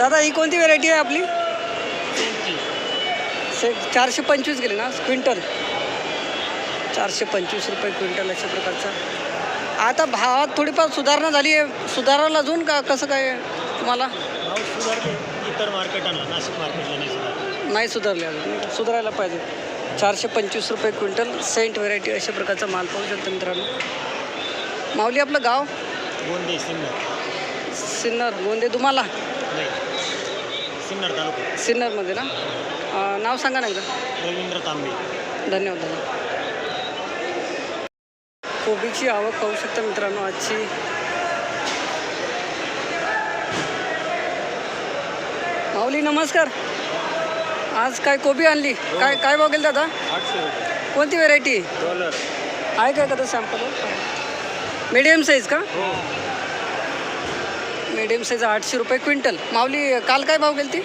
दादा ही कोणती व्हेरायटी आहे आपली? से चारशे पंचवीस गेले ना? क्विंटल चारशे पंचवीस रुपये क्विंटल अशा प्रकारचा. आता भावात थोडीफार सुधारणा झाली आहे. सुधारायला अजून का कसं काय तुम्हाला? भाव सुधारते इतर मार्केटांना नाशिक मार्केटला नाही सुधारले. अजून. सुधारायला पाहिजे. चारशे पंचवीस रुपये क्विंटल सेंट व्हेरायटी अशा प्रकारचा माल पाहू शकतो मित्रांनो. माऊली आपलं गाव? गोंदे सिन्नर. सिन्नर गोंदे तुम्हाला? सिन्नर तालुका. सिन्नरमध्ये ना? अं, नाव सांगा ना एकदा. रवींद्र तांबे. धन्यवाद धन्यवाद कोबीची आवक पाहू शकता मित्रांनो आजची. माऊली नमस्कार. आज काय कोबी आणली? काय काय भाव गेली दादा? आठशे रुपये. कोणती व्हेरायटी डॉलर आहे काय का सॅम्पल मीडियम साईज का? हो. मीडियम साईज आठशे रुपये क्विंटल. माऊली काल काय भाव गेली ती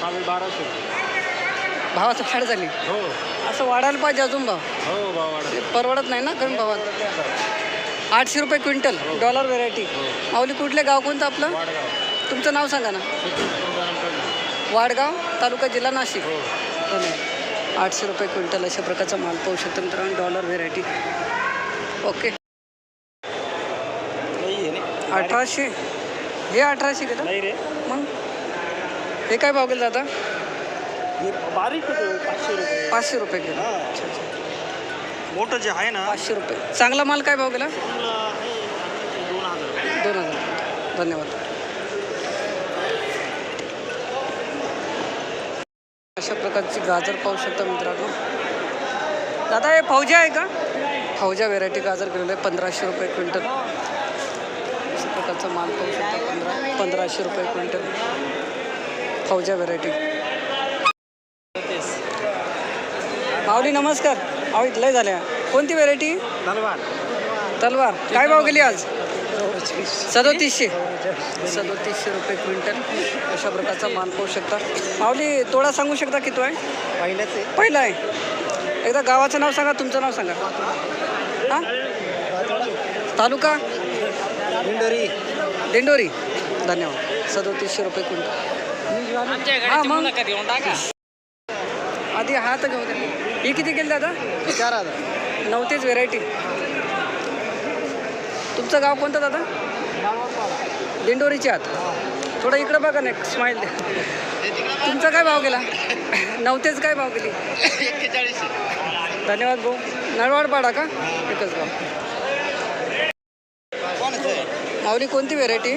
काल बाराशे. भावाचं फाड झाली. हो. असं वाढायला पाहिजे अजून भाव. हो भाव वाढत ते परवडत नाही ना कमी भावात? आठशे रुपये क्विंटल डॉलर व्हेरायटी माऊली कुठले गाव कोणतं आपलं? वाडगाव. तुमचं नाव सांगा ना. वाडगाव तालुका जिल्हा नाशिक. हो. धन्यवाद. आठशे रुपये क्विंटल अशा प्रकारचा माल पाहू शकतो मित्रांनो डॉलर व्हेरायटी ओके. अठराशे. हे अठराशे गेलं नाही रे. मग? हे काय भाव गेलं दादा? हे बारीक होतो पाचशे रुपये. पाचशे रुपये गेलं. हा. अच्छा अच्छा. मोठं जे आहे ना पाचशे रुपये. चांगला माल काय भाव गेला? चांगलं आहे दोन हजार. रुपये. दोन हजार. धन्यवाद. अशा प्रकारची गाजर पाहू शकता मित्रांनो. दादा हे फौजा आहे का? फौजा व्हेरायटी गाजर गेलेलं आहे पंधराशे रुपये क्विंटल. प्रकारचा माल पाहू शकता पंधरा पंधराशे रुपये क्विंटल. फौजा व्हेरायटी माऊली नमस्कार. अहो इथलंही झाल्या. कोणती व्हेरायटी तलवार. तलवार. काय भाव गेली आज? सदोतीसशे. सदोतीसशे रुपये क्विंटल. अशा प्रकारचा माल पाहू शकता. माऊली तोडा सांगू शकता की तो आहे पहिल्याच आहे. पहिला आहे. एकदा गावाचं नाव सांगा तुमचं नाव सांगा. हां? तालुका? इंडोरी दिंडोरी. धन्यवाद. सदोतीसशे रुपये क्विंटल. हां मग? आधी हा तर घेऊ द्या ही किती गेली दादा? चार हजार. नव्हतीच व्हेरायटी तुमचं गाव कोणतं दादा? दिंडोरीचे आहात. थोडं इकडं बघा ना स्माईल द्या. तुमचा काय भाव गेला? नव्हतेच काय भाव गेली? धन्यवाद भाऊ. नळवाडपाडा का? एकच गाव माऊली कोणती व्हेरायटी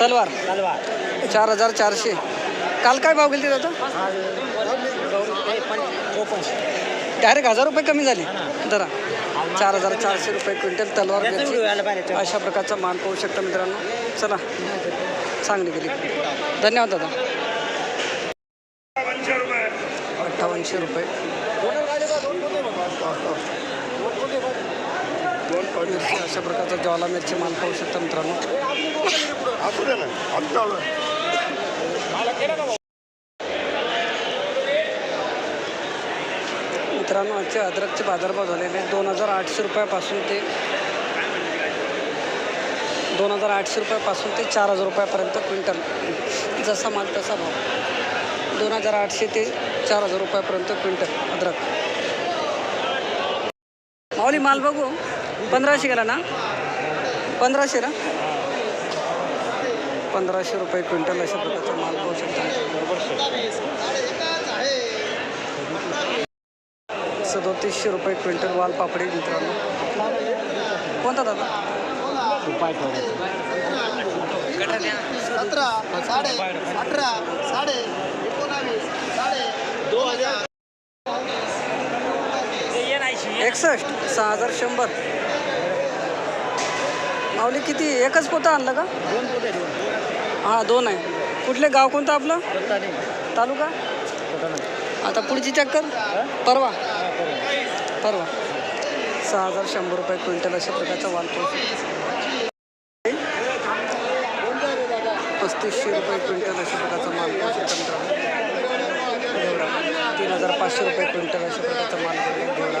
तलवार. तलवार चार हजार चारशे. काल काय भाव गेली दादा? डायरेक्ट हजार रुपये कमी झाले. जरा. चार हजार चारशे रुपये क्विंटल तलवार अशा प्रकारचा माल पाहू शकता मित्रांनो. चला. चांगली गेली. धन्यवाद दादा. अठ्ठावन्नशे रुपये. मिरची अशा प्रकारचा ज्वाला मिरची माल पाहू शकता मित्रांनो. मित्रांनो आजचे अद्रकचे बाजारभाव झालेले आहेत. दोन हजार आठशे रुपयापासून ते दोन हजार आठशे रुपयापासून ते चार हजार रुपयापर्यंत क्विंटल. जसा माल तसा भाव. दोन हजार आठशे ते चार हजार रुपयापर्यंत क्विंटल अद्रक. माऊली माल बघू. पंधराशे गेला ना? पंधराशे ना? पंधराशे रुपये क्विंटल अशा प्रकारचा माल पाहू शकता. सदोतीसशे रुपये क्विंटल वाल पापडी मित्रांनो. कोणता दादा? सतरा साडे अठरा साडे एकोणावीस साडे दोन हजार. एकसष्ट सहा हजार शंभर. माऊली किती? एकच पोतं आणलं का? दोन पोते दोन हां दोन आहे. कुठले? गाव कोणतं आपलं? तालुका? आता पुढची चक्कर? परवा. परवा. सहा हजार शंभर रुपये क्विंटल अशा प्रकारचा वाल पस्तीसशे रुपये क्विंटल अशा प्रकारचा माल पाहू तीन हजार पाचशे रुपये क्विंटल अशा प्रकारचा माल पाहू घेवडा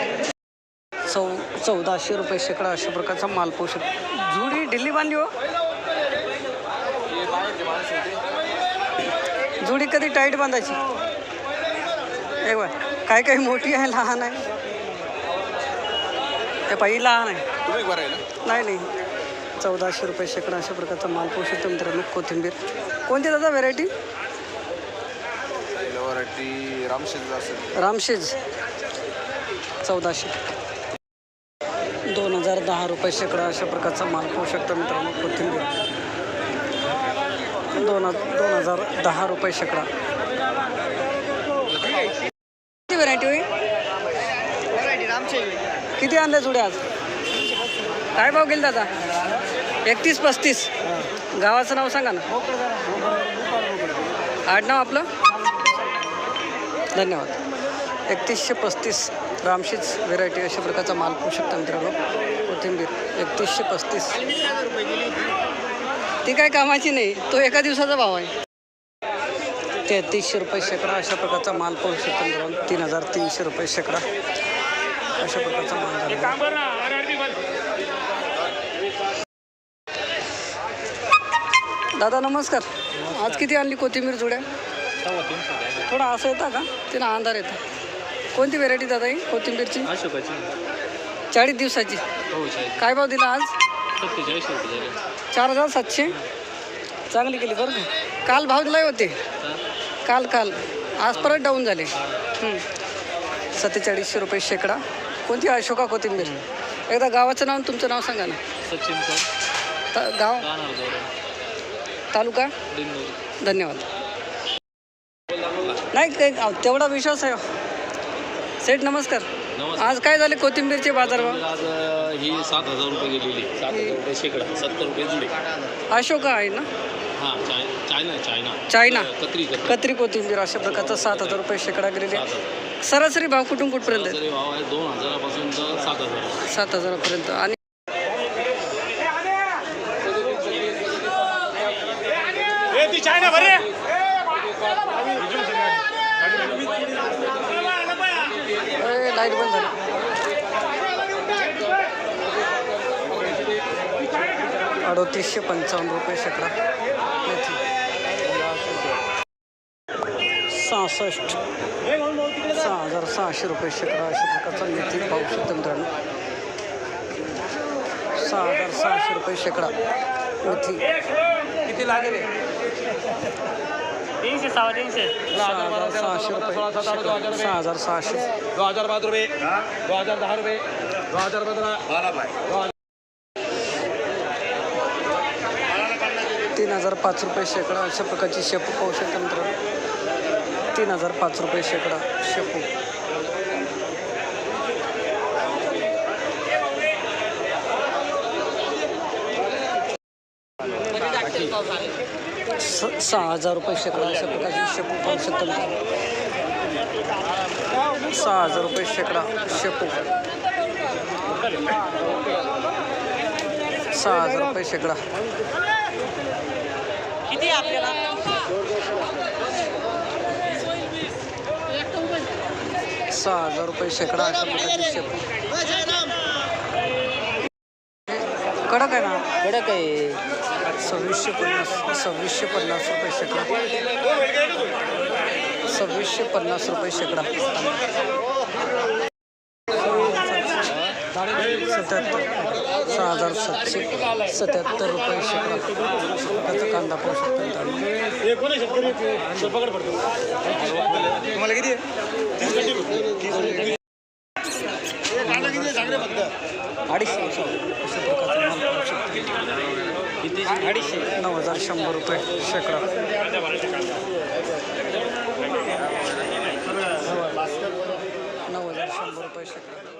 चौ चौदाशे रुपये शेकडा अशा प्रकारचा माल पाहू शकतो जुडी दिल्ली बांधली हो. जुडी कधी टाईट बांधायची? एक बाय काय काही मोठी आहे लहान आहे? हे पाहिजे लहान आहे. नाही नाही. चौदाशे रुपये शेकडा अशा प्रकारचा माल पाहू शकतो मित्रांनो कोथिंबीर. कोणती दादा व्हेरायटी रामशेज रामशेज. चौदाशे. दहा रुपये शेकडा अशा प्रकारचा माल पाहू शकतो मित्रांनो कोथिंबीर. दोन दोन हजार दहा रुपये शेकडा. किती व्हरायटी होईल? किती आणले जुडे आज? काय भाव गेले दादा? एकतीस पस्तीस. गावाचं नाव सांगा ना. आडनाव आपलं? धन्यवाद. एकतीसशे पस्तीस रामशीच व्हेरायटी अशा प्रकारचा माल पाहू शकता मित्रांनो. कोथिंबीर एकतीसशे पस्तीस. ती काय कामाची नाही तो एका दिवसाचा भाव आहे. तेहतीसशे रुपये शेकडा अशा प्रकारचा माल पाहू शकता तीन हजार तीनशे रुपये शेकडा अशा प्रकारचा माल दादा नमस्कार. आज किती आणली कोथिंबीर जुड्या? थोडा असं येता का? तिला अंधार येतं कोणती व्हेरायटी दादा ही कोथिंबीरची? चाळीस दिवसाची. हो काय भाव दिला आज? सत्तेचाळीस रुपये झाले. चार हजार सातशे. चांगली केली बरं का. काल भाव दिलाय होते. काल काल. आज परत डाऊन झाले. हं. सत्तेचाळीसशे रुपये शेकडा. कोणती अशोका कोथिंबीर. एकदा गावाचं नाव आणि तुमचं नाव सांगा ना. सचिन सर ता- गाव? राहणार जवळ. तालुका? धन्यवाद. नाही काही अहो, तेवढा विश्वास आहे. सेठ नमस्कार नमस्कार. आज काय झाले कोथिंबीरचे बाजारभाव आज अं, ही सात हजार रुपये गेलेली. सात हजार रुपये शेकडा सत्तर रुपये जुडे. अशोका आहे ना? हां चाय चायना चायना. चायना. कत्री कत्री. कत्री कोथिंबीर अशा प्रकारचा सात हजार रुपये शेकडा गेलेले सात हजार. सरासरी भाव कुठून कुठपर्यंत आहे सरासरी भाव आहे दोन हजारापासून तर सात हजार. सात हजारापर्यंत. आणि ए, लाइट बंद झाली. अडोतीसशे पंचावन्न रुपये शेकडा. सहासष्ट. सहा हजार सहाशे रुपये शेकडा अशा प्रकारचा मेथी पाहू शकतो मित्रांनो सहा हजार सहाशे रुपये शेकडा. मेथी किती लागेल? तीनशे सहा तीनशे सहा हजार सहाशे रुपये सहा हजार सहाशे दो हजार पाच रुपये दो हजार दहा रुपये दो हजार पंधरा तीन हजार पाच रुपये शेकडा अशा प्रकारची शेपू पाहू शकता मित्रांनो तीन हजार पाच रुपये शेकडा शेपू Thank you. स- सहा हजार रुपये शेकडा अशा प्रकारची शेपू पाहू शकता सहा हजार रुपये शेकडा शेपू. सहा हजार रुपये शेकडा सहा हजार रुपये शेकडा अशा प्रकारची शेपू. कडक आहे ना? कडक आहे. सव्वीसशे पन्नास सव्वीसशे पन्नास रुपये शेकडा. सव्वीसशे पन्नास रुपये शेकडा. सत्याहत्तर. सहा हजार सातशे सत्याहत्तर रुपये शेकडा. त्याचा कांदा पाहू शकतो तुम्हाला किती अडीचशे. अशा प्रकारचा अडीचशे नऊ हजार शंभर रुपये शेकडा. नऊ हजार शंभर रुपये शेकडा.